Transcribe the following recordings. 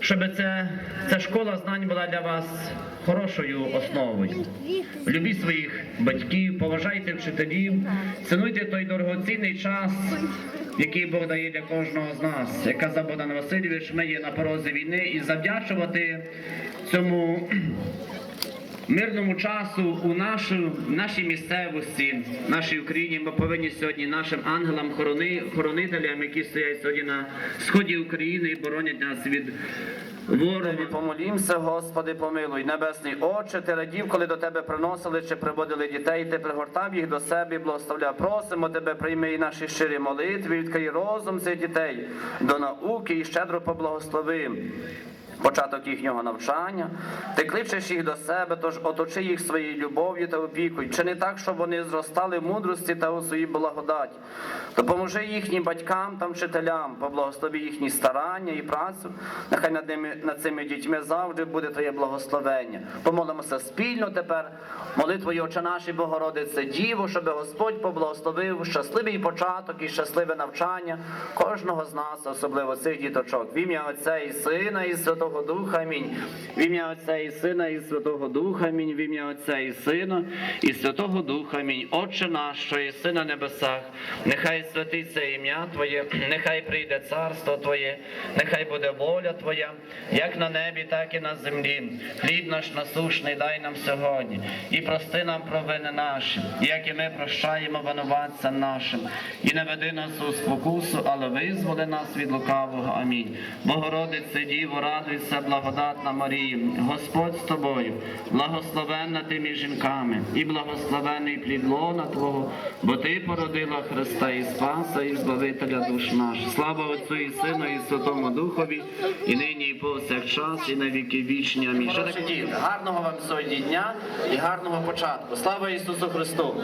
щоб це, ця школа знань була для вас хорошою основою. Любіть своїх батьків, поважайте вчителів, цінуйте той дорогоцінний час, який Бог дає для кожного з нас. Як казав Богдан Васильович, ми є на порозі війни і завдячувати цьому мирному часу у нашу, нашій місцевості, нашій Україні. Ми повинні сьогодні нашим ангелам, хорони, хоронителям, які стоять сьогодні на сході України і боронять нас від ворога. Помолімся, Господи, помилуй, небесний Отче, ти радів, коли до тебе приносили чи приводили дітей, ти пригортав їх до себе і благословляв. Просимо тебе, прийми і наші щирі молитви, відкрий розум цих дітей до науки і щедро поблагослови. Початок їхнього навчання, ти кличеш їх до себе, тож оточи їх своєю любов'ю та опікою. Чи не так, щоб вони зростали в мудрості та у своїй благодаті? Допоможи їхнім батькам та вчителям, поблагослови їхні старання і працю. Нехай над ними над цими дітьми завжди буде Твоє благословення. Помолимося спільно тепер. Молитвою Отче нашій Богородице Діво, щоб Господь поблагословив щасливий початок і щасливе навчання кожного з нас, особливо цих діточок. В ім'я Отця і Сина, і Святого Духа. Амінь. В ім'я Отця і Сина, і Святого Духа. Амінь. В ім'я Отця і Сина, і Святого Духа. Амінь. Отче наш, що єси на небесах, нехай святиться ім'я Твоє, нехай прийде царство Твоє, нехай буде воля Твоя, як на небі, так і на землі. Хліб наш насушний дай нам сьогодні, і прости нам провини наші, як і ми прощаємо винуватцям нашим. І не веди нас у спокусу, але визволи нас від лукавого. Амінь. Богородице, Діво, радуйся, благодатна Марія, Господь з тобою, благословенна ти між жінками, і благословений плід лона Твого, бо Ти породила Христа і Спаса, і Збавителя душ наш. Слава Отцю і Сину, і Святому Духові, і нині, і повсякчас, і на віки вічні. Амінь. Таке діти? Гарного вам сьогодні дня і гарного початку. Слава Ісусу Христу!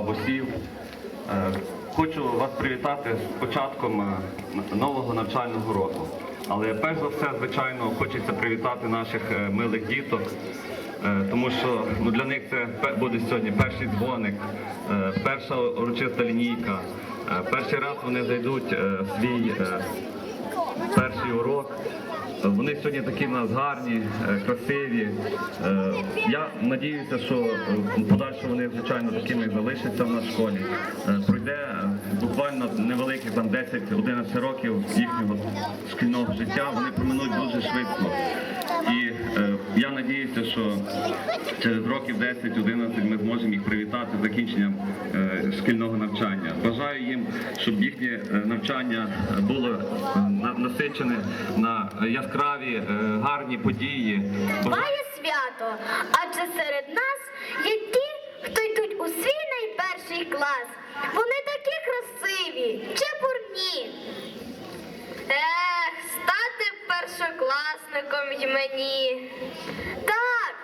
Бабусів. Е, Хочу вас привітати з початком е, нового навчального року. Але перш за все, звичайно, хочеться привітати наших е, милих діток, тому що ну, для них це буде сьогодні перший дзвоник, перша урочиста лінійка. Перший раз вони зайдуть свій перший урок. Вони сьогодні такі в нас гарні, е, красиві. Е, Я надіюся, що е, в подальшому вони, звичайно, такими залишаться в в школі. Пройде буквально невеликих там 10-11 років їхнього шкільного життя. Вони проминуть дуже швидко. І я надіюся, що через років 10-11 ми зможемо їх привітати з закінченням шкільного навчання. Бажаю їм, щоб їхнє е, навчання було е, насичене на яскраві, е, гарні події. Має свято, адже серед нас є ті, хто йдуть у свій найперший клас. Вони такі красиві, чепурні. Ех, стати першокласником й мені. Так,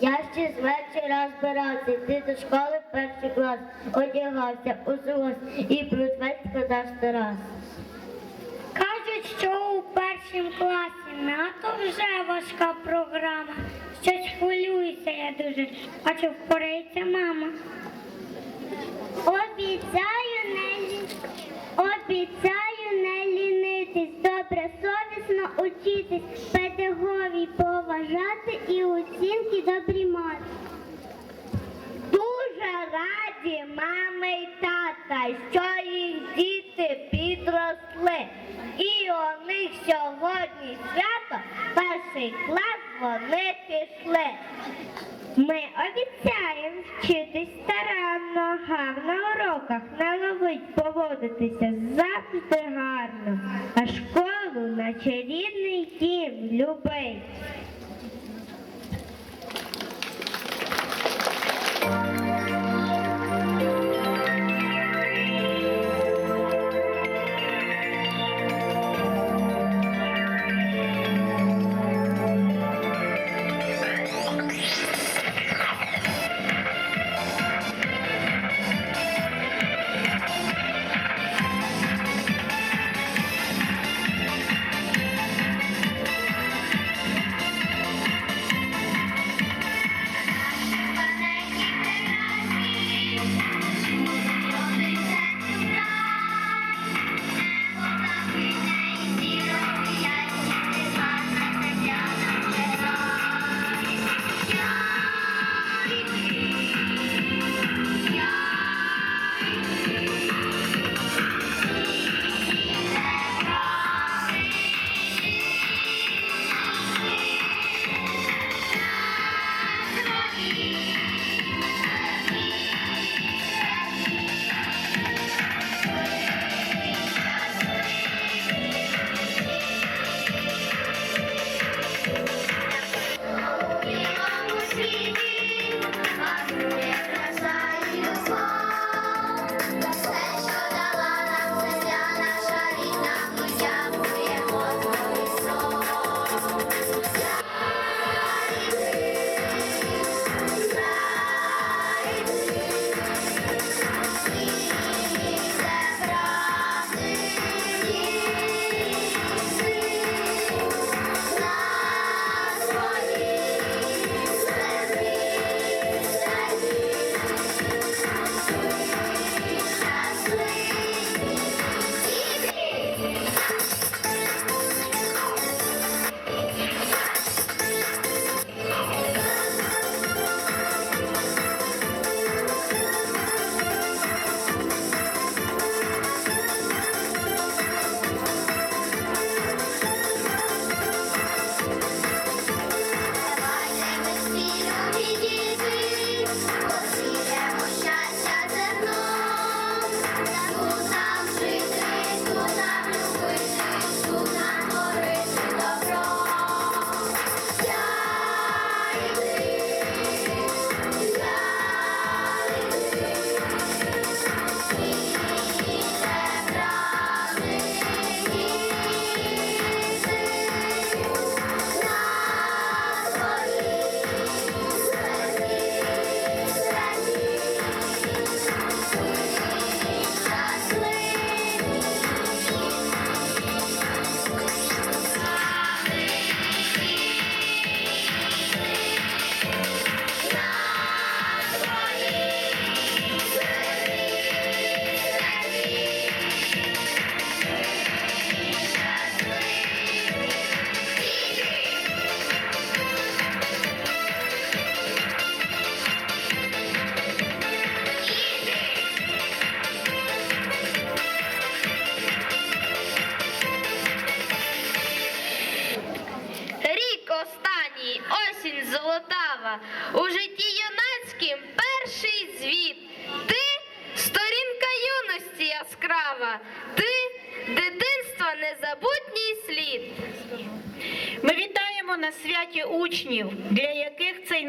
Я ще з вечора збирався йти до школи перший клас, одягався, усувався і прутвець складав Тарас. Кажуть, що у першому класі НАТО вже важка програма. Щось хвилююся я дуже. А чи впорається мама? Обіцяю не обіцяю лінитись, добре учитись, педагогів поважати і оцінки добрі мати. Дуже раді мами й тата, що їх діти підросли. І у них сьогодні свято, перший клас вони пішли. Ми обіцяємо вчитись старанно, гарно на уроках, не ловить поводитися завжди гарно, а школу наче рідний дім любить.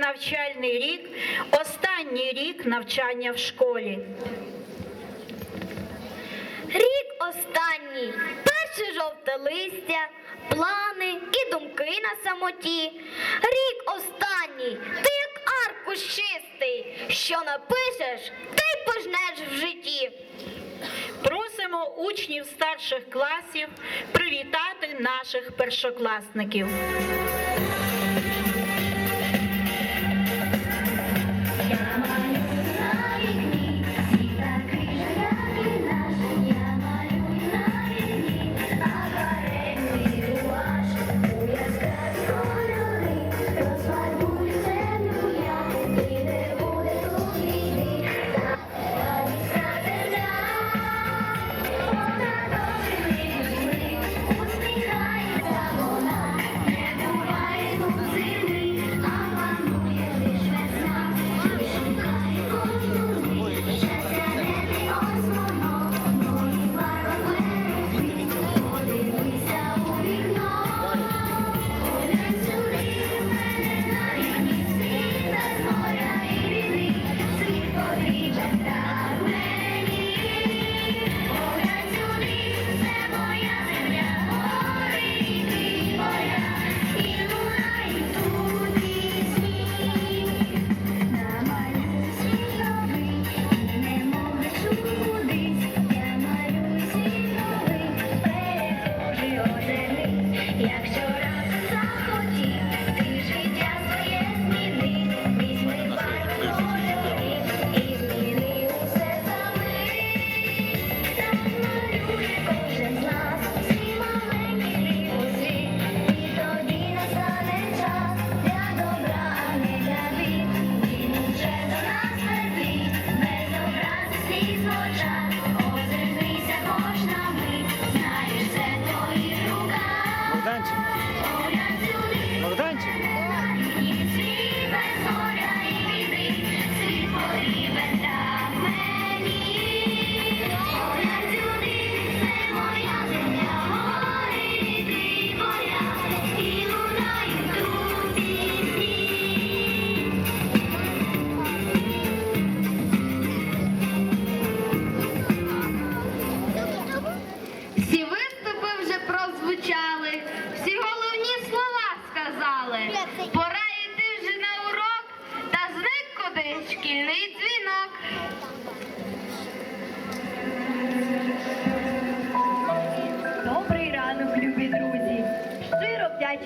Навчальний рік останній рік навчання в школі. Рік останній, перше жовте листя, плани і думки на самоті. Рік останній, ти як аркуш чистий, що напишеш, ти й пожнеш в житті. Просимо учнів старших класів привітати наших першокласників.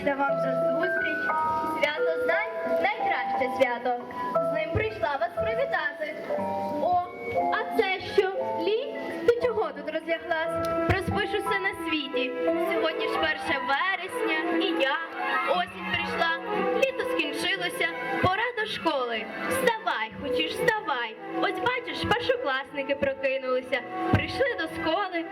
Щиро вам за зустріч. Свято знань найкраще свято. З ним прийшла вас привітати. О, а це що? Лі? Ти чого тут розляглась? Розпишуся на світі. Сьогодні ж 1 вересня, і я. Осінь прийшла, літо скінчилося, пора до школи. Вставай, хочеш, вставай. Ось бачиш, першокласники прокинулися, прийшли до школи,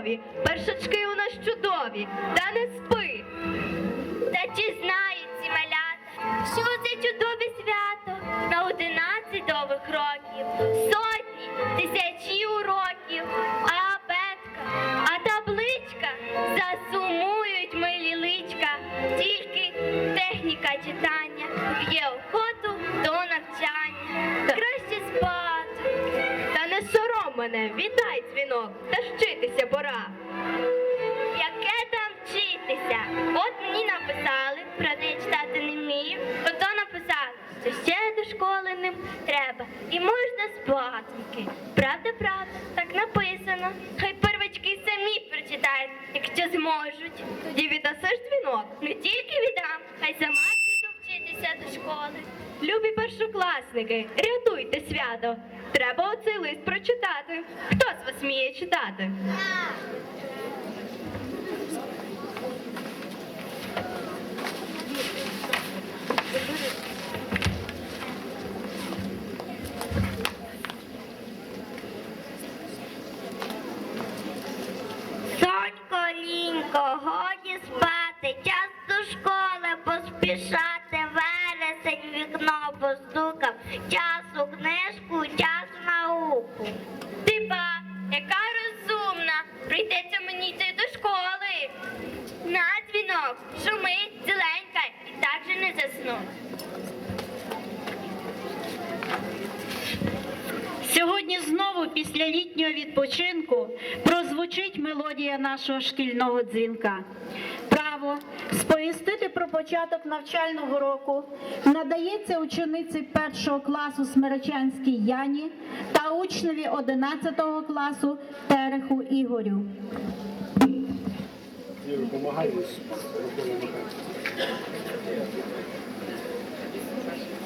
святкові, першачки у нас чудові, та не спи. Та чи знають ці малята, що це чудове свято на одинадцять довгих років, сотні, тисячі уроків, а абетка, а табличка засумують милі личка, тільки техніка читання є охоту до навчання. Краще спати. Та не сором мене, віддай дзвінок, Любі першокласники, рятуйте свято. Треба оцей лист прочитати. Хто з вас сміє читати? Сонько, постукав, книжку, час науку. Ти ба, яка розумна! Прийдеться мені йти до школи. На дзвінок, шумить, зеленька і так же не засну. Сьогодні знову після літнього відпочинку прозвучить мелодія нашого шкільного дзвінка. Про початок навчального року надається учениці першого класу Смеречанській Яні та учневі 11 класу Тереху Ігорю. Прошу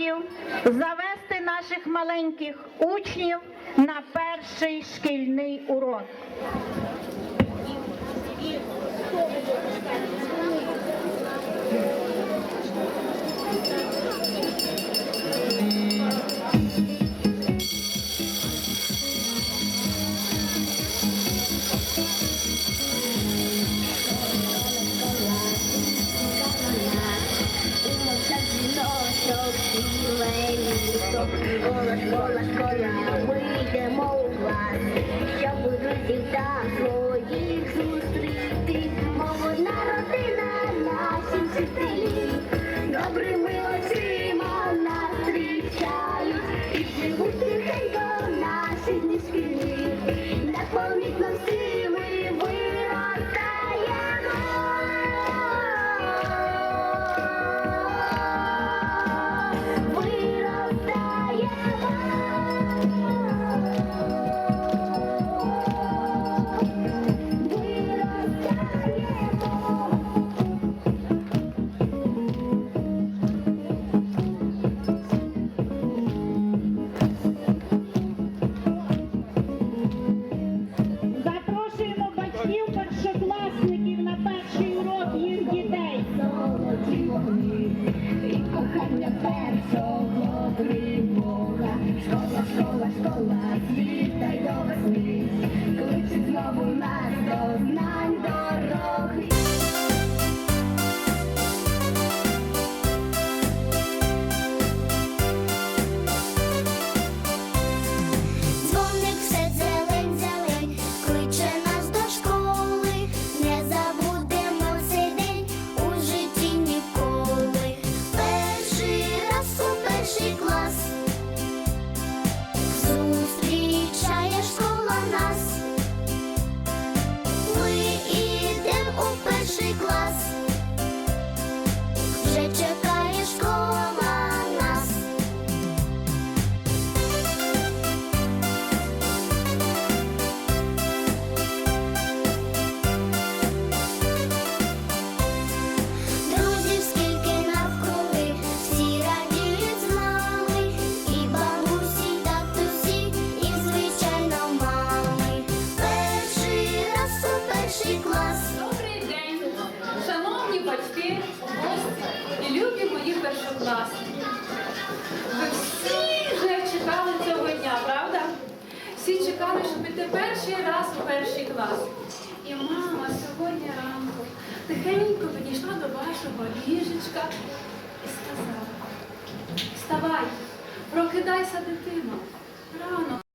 старшокласників завести наших маленьких учнів на перший шкільний урок. Школа, школа, школа, йдемо у вас, щоб у друзів та зустріти. Молодна родина наші клас. І мама сьогодні ранку тихенько підійшла до вашого ліжечка і сказала: Вставай, прокидайся, дитино, рано.